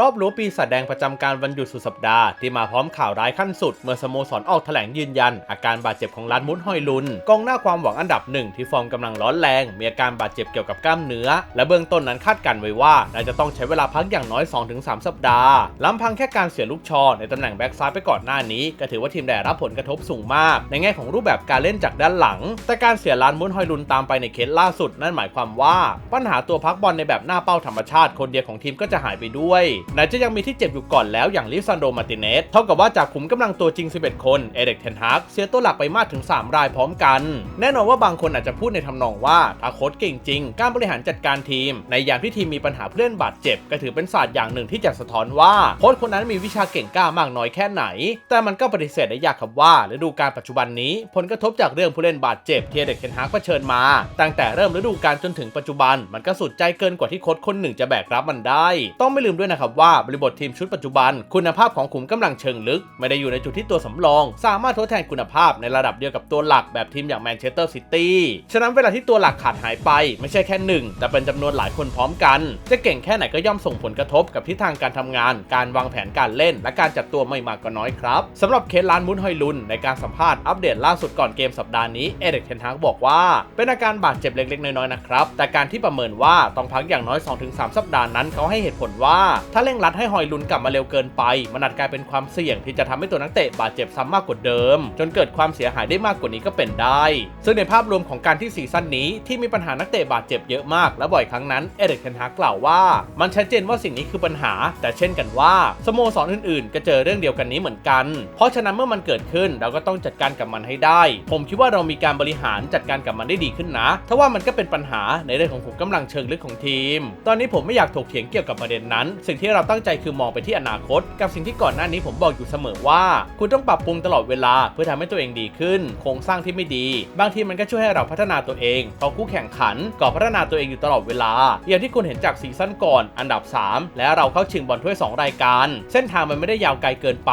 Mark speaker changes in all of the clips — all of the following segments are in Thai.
Speaker 1: รอบรู้ปีศาจแดงประจำการวันหยุดสุดสัปดาห์ที่มาพร้อมข่าวร้ายขั้นสุด เมื่อสโมสรออกแถลงยืนยัน อาการบาดเจ็บของลันมุดฮอยลุนกองหน้าความหวังอันดับหนึ่งที่ฟอร์มกำลังร้อนแรง มีอาการบาดเจ็บเกี่ยวกับกล้ามเนื้อ และเบื้องต้นนั้นคาดการไว้ว่าน่าจะต้องใช้เวลาพักอย่างน้อย 2-3 สัปดาห์ลำพังแค่การเสียลูกชอในตำแหน่งแบ็กซ้ายไปก่อนหน้านี้ ก็ถือว่าทีมได้รับผลกระทบสูงมาก ในแง่ของรูปแบบการเล่นจากด้านหลัง แต่การเสียลันมุดฮอยลุนตามไปในเคสล่าสุด นั่นหมายความว่า ปัญหาตัวพักบอลในแบบหน้าเป้าธรรมชาติ คนเดียวของทีมก็จะหายไปด้วยไหนจะยังมีที่เจ็บอยู่ก่อนแล้วอย่างลิซันโดมาติเนส เท่ากับว่าจากขุมกำลังตัวจริง 11 คน เอเด็กเทนฮากเสียตัวหลักไปมากถึง 3 รายพร้อมกัน แน่นอนว่าบางคนอาจจะพูดในทำนองว่าถ้าโค้ชเก่งจริง การบริหารจัดการทีม ในยามที่ทีมมีปัญหาผู้เล่นบาดเจ็บ ก็ถือเป็นศาสตร์อย่างหนึ่งที่จะสะท้อนว่าโค้ชคนนั้นมีวิชาเก่งกล้ามากน้อยแค่ไหน แต่มันก็ปฏิเสธได้ยากครับว่าฤดูกาลปัจจุบันนี้ ผลกระทบจากเรื่องผู้เล่นบาดเจ็บที่เอเด็กเทนฮากเผชิญมา ตั้งแต่เริ่มฤดูกาลจนถึงปัจจุบัน มันก็สุดใจเกินกว่าที่โค้ชคนหนึ่งจะแบกรับมันได้ ต้องไม่ลืมด้วยนะครับว่าบริบททีมชุดปัจจุบัน คุณภาพของขุมกำลังเชิงลึก ไม่ได้อยู่ในจุดที่ตัวสำรอง สามารถทดแทนคุณภาพในระดับเดียวกับตัวหลักแบบทีมอย่างแมนเชสเตอร์ซิตี้ฉะนั้นเวลาที่ตัวหลักขาดหายไป ไม่ใช่แค่หนึ่งแต่เป็นจำนวนหลายคนพร้อมกัน จะเก่งแค่ไหนก็ย่อมส่งผลกระทบกับทิศทางการทำงาน การวางแผนการเล่น และการจัดตัวไม่มากก็น้อยครับสำหรับเคสลานมุนฮอยลุนในการสัมภาษณ์อัปเดตล่าสุดก่อนเกมสัปดาห์นี้เอเด็กเทนฮากบอกว่า เป็นอาการบาดเจ็บเล็กๆน้อยๆนะครับแต่การที่ประเมินว่าต้องพักอย่างน้อย 2-3 สัปดาห์นั้นเขาให้เหตุผลว่าถ้าเร่งรัดให้ฮอยลุนกลับมาเร็วเกินไป มันอาจกลายเป็นความเสี่ยงที่จะทำให้ตัวนักเตะบาดเจ็บซ้ำมากกว่าเดิม จนเกิดความเสียหายได้มากกว่านี้ก็เป็นได้ ซึ่งในภาพรวมของการที่ซีซั่นนี้ที่มีปัญหานักเตะบาดเจ็บเยอะมากและบ่อยครั้งนั้นเอเด็กเทนฮากกล่าวว่ามันชัดเจนว่าสิ่งนี้คือปัญหา แต่เช่นกันว่าสโมสรอื่นๆ ก็เจอเรื่องเดียวกันนี้เหมือนกัน เพราะฉะนั้นเมื่อมันเกิดขึ้นเราก็ต้องจัดการกับมันให้ได้ ผมคิดว่าเรามีการบริหารจัดการกับมันได้ดีขึ้นนะถ้าว่ามันก็เป็นปัญหาในเรื่องของขุมกำลังเชิงลึกของทีม ตอนนี้ผมไม่อยากถกเถียงเกี่ยวกับประเด็นนั้น สิ่งที่ที่เราตั้งใจคือมองไปที่อนาคต กับสิ่งที่ก่อนหน้านี้ผมบอกอยู่เสมอว่า คุณต้องปรับปรุงตลอดเวลาเพื่อทำให้ตัวเองดีขึ้น โครงสร้างที่ไม่ดี บางทีมันก็ช่วยให้เราพัฒนาตัวเองเพราะคู่แข่งขันก็พัฒนาตัวเองอยู่ตลอดเวลา อย่างที่คุณเห็นจากซีซั่นก่อนอันดับ 3 และเราเข้าชิงบอลถ้วย 2 รายการ เส้นทางมันไม่ได้ยาวไกลเกินไป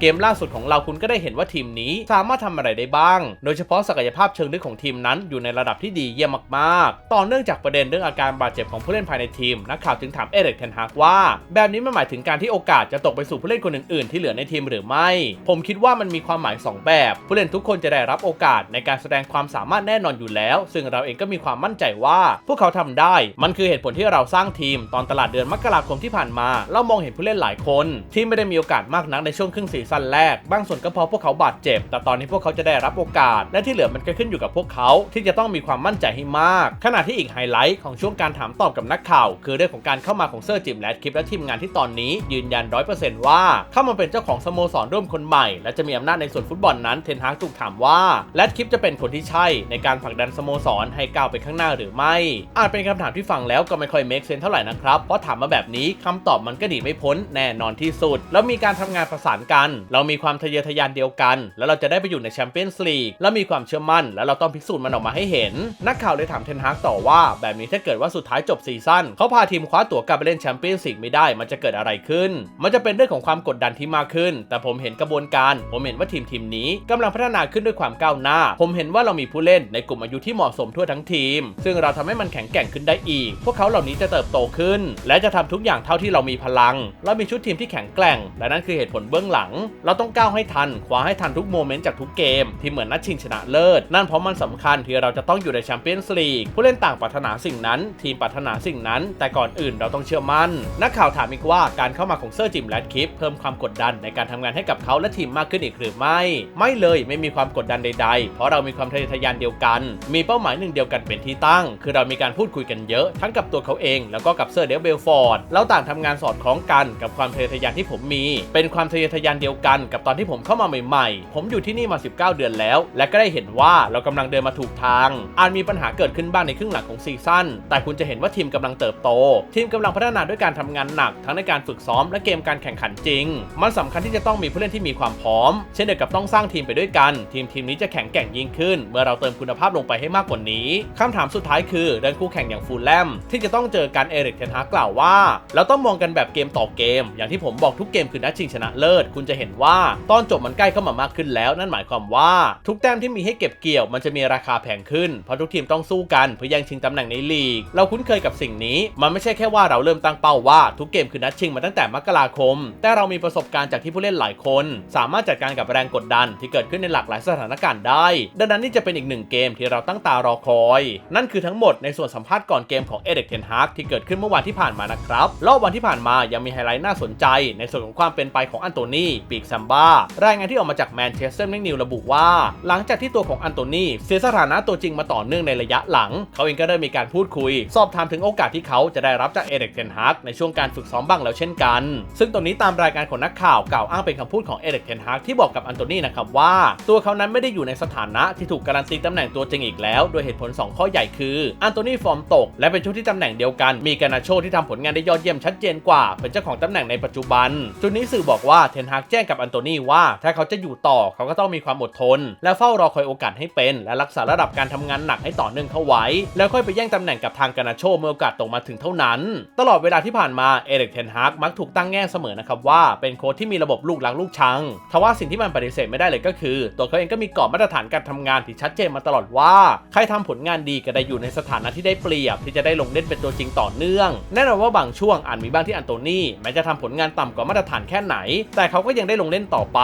Speaker 1: เกมล่าสุดของเราคุณก็ได้เห็นว่าทีมนี้สามารถทำอะไรได้บ้าง โดยเฉพาะศักยภาพเชิงลึกของทีมนั้นอยู่ในระดับที่ดีเยี่ยมมากๆ ต่อเนื่องจากประเด็นเรื่องอาการบาดเจ็บของผู้เล่นภายในทีมนักข่าวจึงถามเอเด็กเทนฮากว่าแบบนี้มันหมายถึงการที่โอกาสจะตกไปสู่ผู้เล่นคนอื่นๆ ที่เหลือในทีมหรือไม่ ผมคิดว่ามันมีความหมาย 2 แบบ ผู้เล่นทุกคนจะได้รับโอกาสในการแสดงความสามารถแน่นอนอยู่แล้ว ซึ่งเราเองก็มีความมั่นใจว่า พวกเขาทำได้ มันคือเหตุผลที่เราสร้างทีม ตอนตลาดเดือนมกราคมที่ผ่านมา เรามองเห็นผู้เล่นหลายคน ที่ไม่ได้มีโอกาสมากนักในช่วงครึ่งซีซั่นแรก บางส่วนก็เพราะพวกเขาบาดเจ็บ แต่ตอนนี้พวกเขาจะได้รับโอกาส และที่เหลือมันก็ขึ้นอยู่กับพวกเขาที่จะต้องมีความมั่นใจให้มาก ขณะที่อีกไฮไลท์ของช่วงการถามตอบกับนักข่าว คือเรื่องของการเข้ามาของเซอร์จิมแลดคลิปและทีมงานที่ตอนนี้ยืนยันร้อยเปอร์เซ็นต์ว่าเข้ามาเป็นเจ้าของสโมสรร่วมคนใหม่ และจะมีอำนาจในส่วนฟุตบอลนั้นเทนฮากถูกถามว่า แลดคลิปจะเป็นคนที่ใช่ในการผลักดันสโมสรให้ก้าวไปข้างหน้าหรือไม่ อาจเป็นคำถามที่ฟังแล้วก็ไม่ค่อยเมคเซนเท่าไหร่นะครับเพราะถามมาแบบนี้คำตอบมันก็ดีไม่พ้นแน่นอนที่สุด แล้วมีการทำงานประสานกัน เรามีความทะเยอทะยานเดียวกัน แล้วเราจะได้ไปอยู่ในแชมเปี้ยนส์ลีกแล้วมีความเชื่อมั่น แล้วเราต้องพิสูจน์มันออกมาให้เห็น นักข่าวเลยถามเทนฮากต่อว่า แบบนี้ถ้าเกิดว่าสุดท้ายจบซีซั่นเขาพาทีมคว้าตั๋วกลับไปเล่นแชมเปี้ยนส์ลีกไม่ได้มันจะเกิดอะไรขึ้น มันจะเป็นเรื่องของความกดดันที่มากขึ้น แต่ผมเห็นกระบวนการ ผมเห็นว่าทีมทีมนี้กำลังพัฒนาขึ้นด้วยความก้าวหน้า ผมเห็นว่าเรามีผู้เล่นในกลุ่มอายุที่เหมาะสมทั่วทั้งทีม ซึ่งเราทำให้มันแข็งแกร่งขึ้นได้อีก พวกเขาเหล่านี้จะเติบโตขึ้น และจะทำทุกอย่างเท่าที่เรามีพลัง เรามีชุดทีมที่แข็งแกร่ง และนั่นคือเหตุผลเบื้องหลัง เราต้องก้าวให้ทัน คว้าให้ทันทุกโมเมนต์จากทุกเกม ที่เหมือนนัดชิงชนะเลิศ นั่นเพราะมันสำคัญที่เราจะต้องอยู่ในแชมเปี้ยนส์ลีก ผู้เล่นต่างปรารถนาสิ่งนั้น ทีมปรารถนาสิ่งนั้น แต่ก่อนอื่นเราต้องเชื่อมั่น นักข่าวถามอีกว่าการเข้ามาของเซอร์จิมแรดคลิปเพิ่มความกดดันในการทำงานให้กับเขาและทีมมากขึ้นอีกหรือไม่ ไม่เลยไม่มีความกดดันใด ๆ เพราะเรามีความทะเยอทะยานเดียวกัน มีเป้าหมายหนึ่งเดียวกันเป็นที่ตั้ง คือเรามีการพูดคุยกันเยอะทั้งกับตัวเขาเอง แล้วก็กับเซอร์เดลเบลฟอร์ดเราต่างทำงานสอดคล้องกันกับความทะเยอทะยานที่ผมมี เป็นความทะเยอทะยานเดียวกัน กับตอนที่ผมเข้ามาใหม่ๆ ผมอยู่ที่นี่มา 19 เดือนแล้ว และก็ได้เห็นว่าเรากำลังเดินมาถูกทาง อาจมีปัญหาเกิดขึ้นบ้างในครึ่งหลังของซีซั่นแต่คุณจะเห็นว่าทีมกำลังเติบโต ทีมกำลังพัฒนาด้วยการทำงานหนักทั้งในการฝึกซ้อมและเกมการแข่งขันจริง มันสำคัญที่จะต้องมีผู้เล่นที่มีความพร้อม เช่นเดียวกับต้องสร้างทีมไปด้วยกัน ทีมทีมนี้จะแข็งแกร่งยิ่งขึ้น เมื่อเราเติมคุณภาพลงไปให้มากกว่านี้คำถามสุดท้ายคือเรื่องคู่แข่งอย่างฟูลแลมที่จะต้องเจอกันเอริกเทนฮากล่าวว่า เราต้องมองกันแบบเกมต่อเกม อย่างที่ผมบอกทุกเกมคือนัดชิงชนะเลิศ คุณจะเห็นว่าตอนจบมันใกล้เข้ามามากขึ้นแล้ว นั่นหมายความว่าทุกแต้มที่มีให้เก็บเกี่ยวมันจะมีราคาแพงขึ้นเพราะทุกทีมต้องสู้กันเพื่อแย่งชิงตำแหน่งในลีก เราคุ้นเคยกับสิ่งนี้ มันไม่ใช่แค่ว่าเราเริ่มตั้งเป้าว่าทุกเกมคือนัดชิงมาตั้งแต่มกราคม แต่เรามีประสบการณ์จากที่ผู้เล่นหลายคน สามารถจัดการกับแรงกดดันที่เกิดขึ้นในหลากหลายสถานการณ์ได้ ดังนั้นนี่จะเป็นอีกหนึ่งเกมที่เราตั้งตารอคอย นั่นคือทั้งหมดในส่วนสัมภาษณ์ก่อนเกมของเอเด็กเทนฮากที่เกิดขึ้นเมื่อวานที่ผ่านมานะครับรอบวันที่ผ่านมายังมีไฮไลท์น่าสนใจ ในส่วนของความเป็นไปของอันโตนีปีกซัมบ้ารายงานที่ออกมาจากแมนเชสเตอร์นิวระบุว่า หลังจากที่ตัวของอันโตนีเสียสถานะตัวจริงมาต่อเนื่องในระยะหลัง เขาเองก็ได้มีการพูดคุย สอบถามถึงโอกาสที่เขาจะได้รับจากเอเด็กเทนฮากในช่วงการฝึกซ้อมบ้างแล้วเช่นกัน ซึ่งตรงนี้ตามรายการของนักข่าวกล่าวอ้างเป็นคำพูดของเอเด็กเทนฮากที่บอกกับอันโตนีนะครับว่า ตัวเขานั้นไม่ได้อยู่ในสถานะที่ถูกการันตีตำแหน่งตัวจริงอีกแล้ว โดยเหตุผล 2 ข้อใหญ่คืออันโตนีฟอร์มตก และเป็นช่วงที่ตำแหน่งเดียวกัน มีการนาโชที่ทำผลงานได้ยอดเยี่ยมชัดเจนกว่า เป็นเจ้าของตำแหน่งในปัจจุบัน จุดนี้สื่อบอกว่าเทนฮากแจ้งกับอันโตนีว่า ถ้าเขาจะอยู่ต่อเขาก็ต้องมีความอดทน และเฝ้ารอคอยโอกาสให้เป็น และรักษาระดับการทำงานหนักให้ต่อเนื่องเข้าไว้ แล้วค่อยไปแย่งตำแหน่งกับทางการนาโชเมื่อโอกาสตกมาถึงเท่านั้น ตลอดเวลาที่ผ่านมาเอริกเทนฮากมักถูกตั้งแง่เสมอนะครับว่าเป็นโค้ชที่มีระบบลูกหลังลูกชังทว่าสิ่งที่มันปฏิเสธไม่ได้เลยก็คือ ตัวเขาเองก็มีกรอบมาตรฐานการทำงานที่ชัดเจนมาตลอดว่า ใครทำผลงานดีก็ได้อยู่ในสถานะที่ได้เปรียบ ที่จะได้ลงเล่นเป็นตัวจริงต่อเนื่อง แน่นอนว่าบางช่วงอาจมีบ้างที่อันโตนีแม้จะทำผลงานต่ำกว่ามาตรฐานแค่ไหน แต่เขาก็ยังได้ลงเล่นต่อไป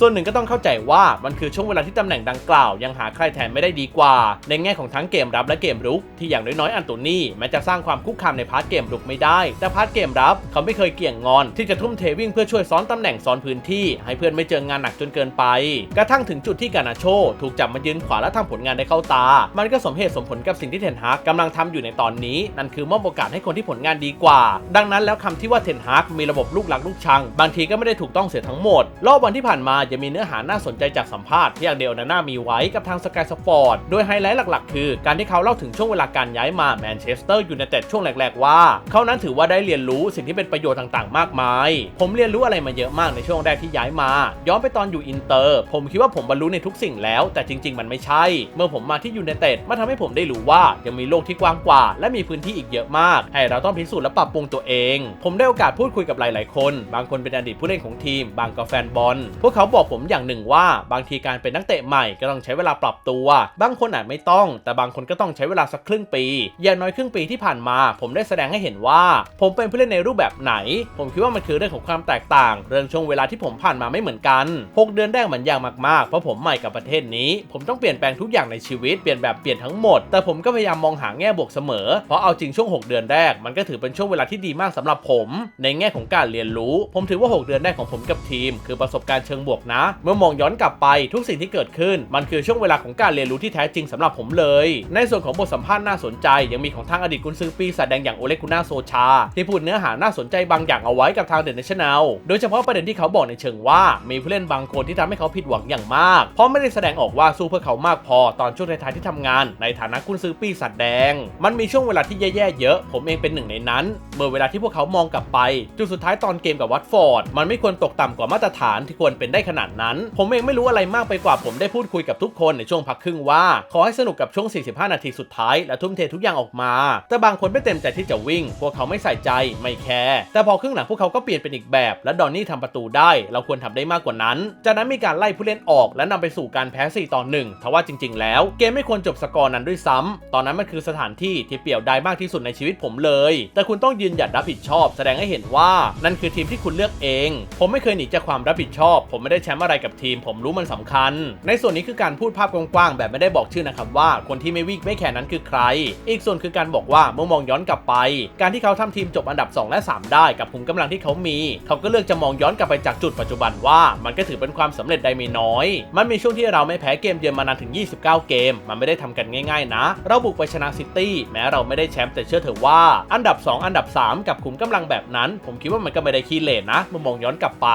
Speaker 1: ส่วนหนึ่งก็ต้องเข้าใจว่ามันคือช่วงเวลาที่ตำแหน่งดังกล่าว ยังหาใครแทนไม่ได้ดีกว่า ในแง่ของทั้งเกมรับและเกมรุก ที่อย่างน้อยๆอันโตนีแม้จะสร้างความคุกคามในพาร์ทเกมรุกไม่ได้แต่พาร์ทเกมรับเขาไม่เคยเกี่ยงงอนที่จะทุ่มเทวิ่งเพื่อช่วยซ้อนตำแหน่งซ้อนพื้นที่ ให้เพื่อนไม่เจองานหนักจนเกินไป กระทั่งถึงจุดที่กานาโช ถูกจับมายืนขวาและทำผลงานได้เข้าตา มันก็สมเหตุสมผลกับสิ่งที่เทนฮากกำลังทำอยู่ในตอนนี้ นั่นคือมอบโอกาสให้คนที่ผลงานดีกว่า ดังนั้นแล้วคำที่ว่าเทนฮากมีระบบลูกหลักลูกชัง บางทีก็ไม่ได้ถูกต้องเสียทั้งหมด รอบวันที่ผ่านมายังมีเนื้อหาน่าสนใจจากสัมภาษณ์ที่อย่างเดลนาน่ามีไว้กับทางสกายสปอร์ต โดยไฮไลท์หลักๆ คือ การที่เขาเล่าถึงช่วงเวลาการย้ายมาแมนเชสเตอร์ยูไนเต็ดช่วงแรกๆว่า เขานั้นถือว่าได้เรียนรู้สิ่งที่เป็นประโยชน์ต่างๆ มากมาย ผมเรียนรู้อะไรมาเยอะมากในช่วงแรกที่ย้ายมา ย้อนไปตอนอยู่อินเตอร์ ผมคิดว่าผมบรรลุในทุกสิ่งแล้ว แต่จริง ๆ มันไม่ใช่ เมื่อผมมาที่ยูไนเต็ดมาทำให้ผมได้รู้ว่ายังมีโลกที่กว้างกว่า และมีพื้นที่อีกเยอะมาก ให้เราต้องพิสูจน์และปรับปรุงตัวเอง ผมได้โอกาสพูดคุยกับหลาย ๆ คน บางคนเป็นอดีตผู้เล่นของทีม บางก็แฟนบอล พวกเขาบอกผมอย่างหนึ่งว่า บางทีการเป็นนักเตะใหม่ก็ต้องใช้เวลาปรับตัว บางคนอาจไม่ต้อง แต่บางคนก็ต้องใช้เวลาสักครึ่งปี อย่างน้อยครึ่งปีที่ผ่านมา ผมได้แสดงให้เห็นว่า ผมเป็นผู้เล่นในรูปแบบไหน ผมคิดว่ามันคือเรื่องของความแตกต่าง เรื่องช่วงเวลาที่ผมผ่านมาไม่เหมือนกัน 6 เดือนแรกมันยากมากๆ เพราะผมใหม่กับประเทศนี้ ผมต้องเปลี่ยนแปลงทุกอย่างในชีวิต เปลี่ยนแบบเปลี่ยนทั้งหมด แต่ผมก็พยายามมองหาแง่บวกเสมอ เพราะเอาจริงช่วง 6 เดือนแรก มันก็ถือเป็นช่วงเวลาที่ดีมากสำหรับผม ในแง่ของการเรียนรู้ ผมถือว่า 6 เดือนแรกของผมกับทีม คือประสบการณ์เชิงบวกนะ เมื่อมองย้อนกลับไปทุกสิ่งที่เกิดขึ้น มันคือช่วงเวลาของการเรียนรู้ที่แท้จริงสำหรับผมเลย ในส่วนของบทสัมภาษณ์น่าสนใจ ยังมีของทางอดีตกุนซือปีศาจแดงอย่างโอเลกุน่าโซชา ที่พูดเนื้อหาน่าสนใจบางอย่างเอาไว้กับทางเดนเนชั่นแนลโดยเฉพาะประเด็นที่เขาบอกในเชิงว่ามีผู้เล่นบางคนที่ทำให้เขาผิดหวังอย่างมาก เพราะไม่ได้แสดงออกว่าสู้เพื่อเขามากพอตอนช่วงท้ายๆที่ทำงาน ในฐานะกุนซือปีศาจแดง มันมีช่วงเวลาที่แย่ๆเยอะ ผมเองเป็นหนึ่งในนั้น เมื่อเวลาที่พวกเขามองกลับไป จุดสุดท้ายตอนเกมกับวัตฟอร์ดมันไม่ควรตกต่ำกว่ามาตรฐานที่ควรเป็นได้ขนาดนั้น ผมเองไม่รู้อะไรมากไปกว่าผมได้พูดคุยกับทุกคนในช่วงพักครึ่งว่า ขอให้สนุกกับช่วง 45 นาทีสุดท้ายและทุ่มเททุกอย่างออกมา แต่บางคนไม่เต็มใจที่จะวิ่ง พวกเขาไม่ใส่ใจไม่แคร์ แต่พอครึ่งหลังพวกเขาก็เปลี่ยนเป็นอีกแบบ และดอนนี่ทำประตูได้ เราควรทำได้มากกว่านั้น จากนั้นมีการไล่ผู้เล่นออก และนำไปสู่การแพ้4ต่อ1ทว่าจริง ๆ แล้ว เกมไม่ควรจบสกอร์นั้นด้วยซ้ำตอนนั้นมันคือสถานที่ที่เปลี่ยวดายมากที่สุดในชีวิตผมเลย แต่คุณต้องยืนหยัดรับผิดชอบ แสดงให้เห็นว่านั่นคือทีมที่คุณเลือกเอง ผมไม่เคยหนีจากความรับผิดชอบ ผมไม่ได้แชมป์อะไรกับทีม ผมรู้มันสำคัญ ในส่วนนี้คือการพูดภาพกว้างๆแบบไม่ได้บอกชื่อนะครับว่าคนที่ไม่วิ่งไม่แข่นั้นคือใคร อีกส่วนคือการบอกว่าเมื่อมองย้อนกลับไป การที่เขาทำทีมจบอันดับ 2และ 3 ได้กับขุมกำลังที่เขามี เขาก็เลือกจะมองย้อนกลับไปจากจุดปัจจุบันว่ามันก็ถือเป็นความสำเร็จได้ไม่น้อย มันมีช่วงที่เราไม่แพ้เกมเยือนมานานถึง 29 เกม มันไม่ได้ทำกันง่ายๆนะ เราบุกไปชนะซิตี้แม้เราไม่ได้แชมป์แต่เชื่อเถอะว่า อันดับ 2 อันดับ 3 กับขุมกำลังแบบนั้น ผมคิดว่ามันก็ไม่ได้ขี้เหร่นะเมื่อมองย้อนกลับไป